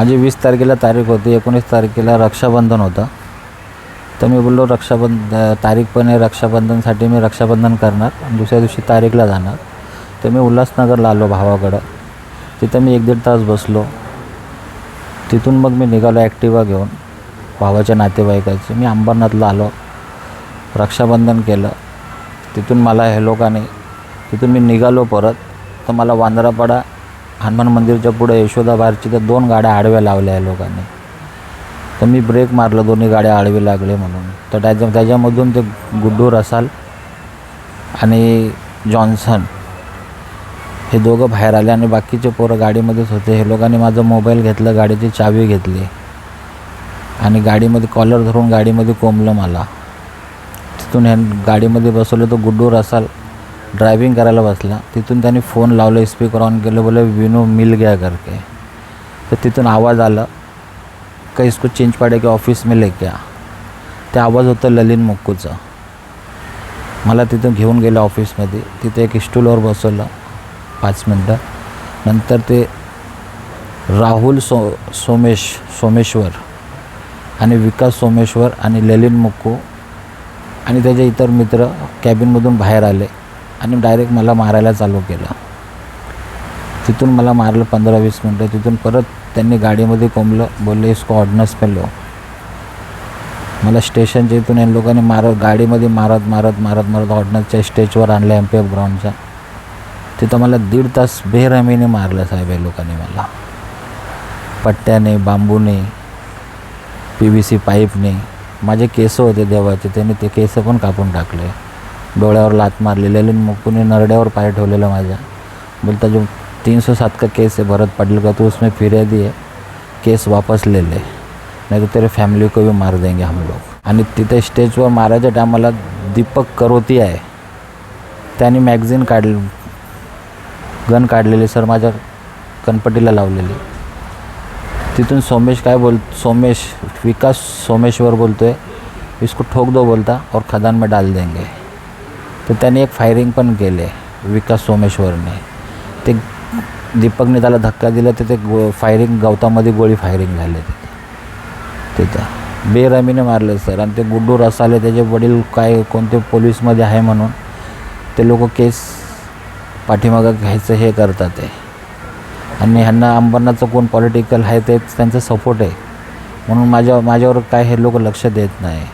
माझी वीस तारखेला तारीख होती एकोणीस तारखेला रक्षाबंधन होतं. तर मी बोललो रक्षाबंध तारीख पण आहे रक्षाबंधनसाठी मी रक्षाबंधन करणार दुसऱ्या दिवशी तारीखला जाणार. तर मी उल्हासनगरला आलो भावाकडं. तिथं मी एक दीड तास बसलो. तिथून मग मी निघालो ॲक्टिवा घेऊन भावाच्या नातेवाईकाची. मी अंबरनाथला आलो रक्षाबंधन केलं. तिथून मला हे लोकांनी तिथून मी निघालो परत. तर मला वांद्रापाडा हनुमान मंदिरच्या पुढे यशोदा बारची तर दोन गाड्या आडव्या लावल्या आहे लोकांनी. तर मी ब्रेक मारलं दोन्ही गाड्या आडवी लागले म्हणून. तर त्याच्या त्याच्यामधून ते गुड्डू रसाल आणि जॉन्सन हे दोघं बाहेर आले आणि बाकीचे पोरं गाडीमध्येच होते. हे लोकांनी माझा मोबाईल घेतला गाडीची चावी घेतली. आणि गाडीमध्ये कॉलर धरून गाडीमध्ये कोंबलं मला. तिथून ह्या गाडीमध्ये बसवलं तर गुड्डू रसाल ड्रायविंग करायला बसला. तिथून त्यांनी फोन लावलं स्पीकर ऑन केलं बोले विनू मिल गया करके तर तिथून आवाज आला का इसको चेंज पाडे की ऑफिस मी लेके गया ते आवाज होतं ललिन मुक्कूचं. मला तिथून घेऊन गेलं ऑफिसमध्ये तिथे एक स्टूलवर बसवलं पाच मिनटं. नंतर ते राहुल सो सोमेश सोमेश्वर आणि विकास सोमेश्वर आणि ललिन मुक्कू आणि त्याचे इतर मित्र कॅबिनमधून बाहेर आले. आणि डायरेक्ट मला मारायला चालू केलं. तिथून मला मारलं पंधरा वीस मिनटं. तिथून परत त्यांनी गाडीमध्ये कोंबलं बोलले इसको ऑर्डनस पेलो मला स्टेशनच्या इथून या लोकांनी मारत गाडीमध्ये मारत मारत मारत मारत ऑर्डनसच्या स्टेजवर आणलं एम पी एफ ग्राउंडच्या तिथं मला दीड तास बेरहमीने मारलं साहेब या लोकांनी मला. पट्ट्याने बांबूने पी व्ही सी पाईपने माझे केस होते देवाचे त्यांनी ते केस पण कापून टाकले. डोळ्यावर लात मारलेली मग कुणी नरड्यावर पाय ठेवलेलं माझ्या. बोलता जो तीन सौ सात का केस है भरत पाटिल का तो उसमें फिर्यादी है केस वापस ले ले. नाही तर तेरे फॅमिली को भी मार देंगे हम लोग. आणि तिथे स्टेजवर मारायच्या टायमाला दीपक करोती आहे. त्यांनी मॅगझिन काढली गन काढलेली सर माझ्या कणपटीला लावलेली. तिथून सोमेश काय बोल सोमेश विकास सोमेश्वर बोलतो आहे इसको ठोक दो बोलता और खदान में डाल देंगे. तर त्याने एक फायरिंग पण केले विकास सोमेश्वरने. ते दीपकने त्याला धक्का दिला तर ते गो फायरिंग गवतामध्ये गोळी फायरिंग झाले तिथे. तिथं. बेरमीने मारले सर आणि ते गुड्डू रसाले त्याचे वडील काय कोणते पोलीसमध्ये आहे म्हणून. ते लोक केस पाठीमागं घ्यायचं हे करतात ते. आणि ह्यांना अंबरनाथचं कोण पॉलिटिकल आहे ते त्यांचा सपोर्ट आहे. म्हणून माझ्या माझ्यावर काय हे लोक लक्ष देत नाही.